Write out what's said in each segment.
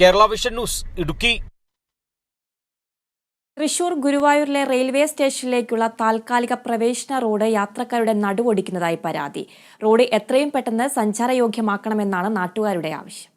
Kerala vision news Idukki. Thrissur ഗുരുവായൂരിലെ railway സ്റ്റേഷനിലേക്കുള്ള താൽക്കാലിക പ്രവേശന റോഡ് യാത്രക്കാരുടെ നടുവൊടിക്കുന്നതായി പരാതി. റോഡ് എത്രയും പെട്ടെന്ന് സഞ്ചാരയോഗ്യമാക്കണമെന്നാണ് നാട്ടുകാരുടെ ആവശ്യം.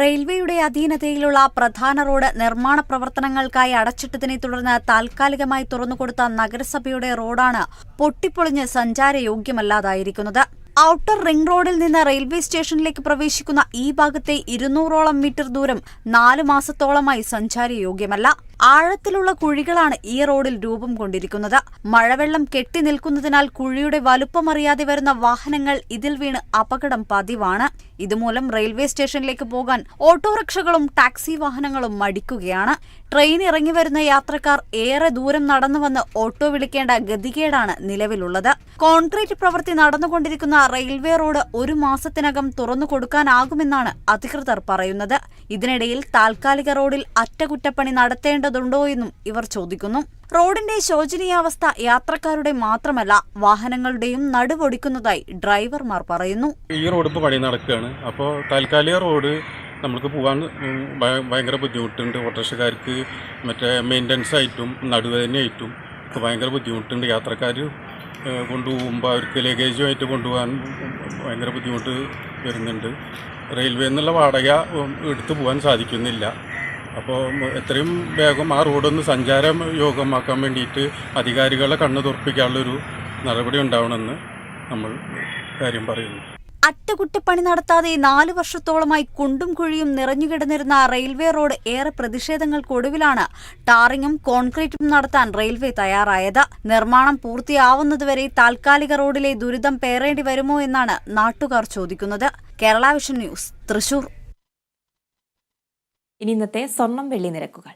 റെയിൽവേയുടെ അധീനതയിലുള്ള പ്രധാന റോഡ് നിർമ്മാണ പ്രവർത്തനങ്ങൾക്കായി അടച്ചിട്ടതിനെ തുടർന്ന് താൽക്കാലികമായി തുറന്നുകൊടുത്ത നഗരസഭയുടെ റോഡാണ് പൊട്ടിപ്പൊളിഞ്ഞ് സഞ്ചാരയോഗ്യമല്ലാതായിരിക്കുന്നത്. ഔട്ടർ റിംഗ് റോഡിൽ നിന്ന് റെയിൽവേ സ്റ്റേഷനിലേക്ക് പ്രവേശിക്കുന്ന ഈ ഭാഗത്തെ ഇരുന്നൂറോളം മീറ്റർ ദൂരം നാലു മാസത്തോളമായി സഞ്ചാരയോഗ്യമല്ല. ആഴത്തിലുള്ള കുഴികളാണ് ഈ റോഡിൽ രൂപം കൊണ്ടിരിക്കുന്നത്. മഴവെള്ളം കെട്ടി നിൽക്കുന്നതിനാൽ കുഴിയുടെ വലുപ്പമറിയാതെ വരുന്ന വാഹനങ്ങൾ ഇതിൽ വീണ് അപകടം പതിവാണ്. ഇതുമൂലം റെയിൽവേ സ്റ്റേഷനിലേക്ക് പോകാൻ ഓട്ടോറിക്ഷകളും ടാക്സി വാഹനങ്ങളും മടിക്കുകയാണ്. ട്രെയിൻ ഇറങ്ങി വരുന്ന യാത്രക്കാർ ഏറെ ദൂരം നടന്നു വന്ന് ഓട്ടോ വിളിക്കേണ്ട ഗതികേടാണ് നിലവിലുള്ളത്. കോൺക്രീറ്റ് പ്രവൃത്തി നടന്നുകൊണ്ടിരിക്കുന്ന റെയിൽവേ റോഡ് ഒരു മാസത്തിനകം തുറന്നു കൊടുക്കാനാകുമെന്നാണ് അധികൃതർ പറയുന്നത്. ഇതിനിടയിൽ താൽക്കാലിക റോഡിൽ അറ്റകുറ്റപ്പണി നടത്തേണ്ടതുണ്ടോ എന്നും ഇവർ ചോദിക്കുന്നു. റോഡിന്റെ ശോചനീയാവസ്ഥ യാത്രക്കാരുടെ മാത്രമല്ല വാഹനങ്ങളുടെയും നടുവൊടിക്കുന്നതായി ഡ്രൈവർമാർ പറയുന്നു. ഈ റോഡ് ഇപ്പോൾ പണി നടക്കുകയാണ്. അപ്പോൾ താൽക്കാലിക റോഡ് നമുക്ക് പോകാൻ ഭയങ്കര ബുദ്ധിമുട്ടുണ്ട്. ഓട്ടോറിക്ഷക്കാർക്ക് മറ്റേ മെയിന്റനൻസ് ആയിട്ടും നടുവേദനയായിട്ടും ഒക്കെ ഭയങ്കര ബുദ്ധിമുട്ടുണ്ട്. യാത്രക്കാർ കൊണ്ടുപോകുമ്പോൾ അവർക്ക് ലഗേജുമായിട്ട് കൊണ്ടുപോകാൻ ഭയങ്കര ബുദ്ധിമുട്ട് വരുന്നുണ്ട്. റെയിൽവേ എന്നുള്ള വാടക എടുത്തു പോകാൻ സാധിക്കുന്നില്ല. അപ്പോൾ എത്രയും വേഗം ആ റോഡൊന്ന് സഞ്ചാരം യോഗമാക്കാൻ വേണ്ടിയിട്ട് അധികാരികളെ കണ്ണു തുറപ്പിക്കാനുള്ളൊരു നടപടി ഉണ്ടാവണമെന്ന് നമ്മൾ കാര്യം പറയുന്നു. അറ്റകുറ്റപ്പണി നടത്താതെ നാലു വർഷത്തോളമായി കുണ്ടും കുഴിയും നിറഞ്ഞുകിടന്നിരുന്ന റെയിൽവേ റോഡ് ഏറെ പ്രതിഷേധങ്ങൾക്കൊടുവിലാണ് ടാറിങ്ങും കോൺക്രീറ്റും നടത്താൻ റെയിൽവേ തയ്യാറായത്. നിർമ്മാണം പൂർത്തിയാവുന്നതുവരെ താൽക്കാലിക റോഡിലെ ദുരിതം പേറേണ്ടി വരുമോ എന്നാണ് നാട്ടുകാർ ചോദിക്കുന്നത്. Kerala vision news Thrissur. ഇനി ഇന്നത്തെ സ്വർണം വെള്ളി നിരക്കുകൾ.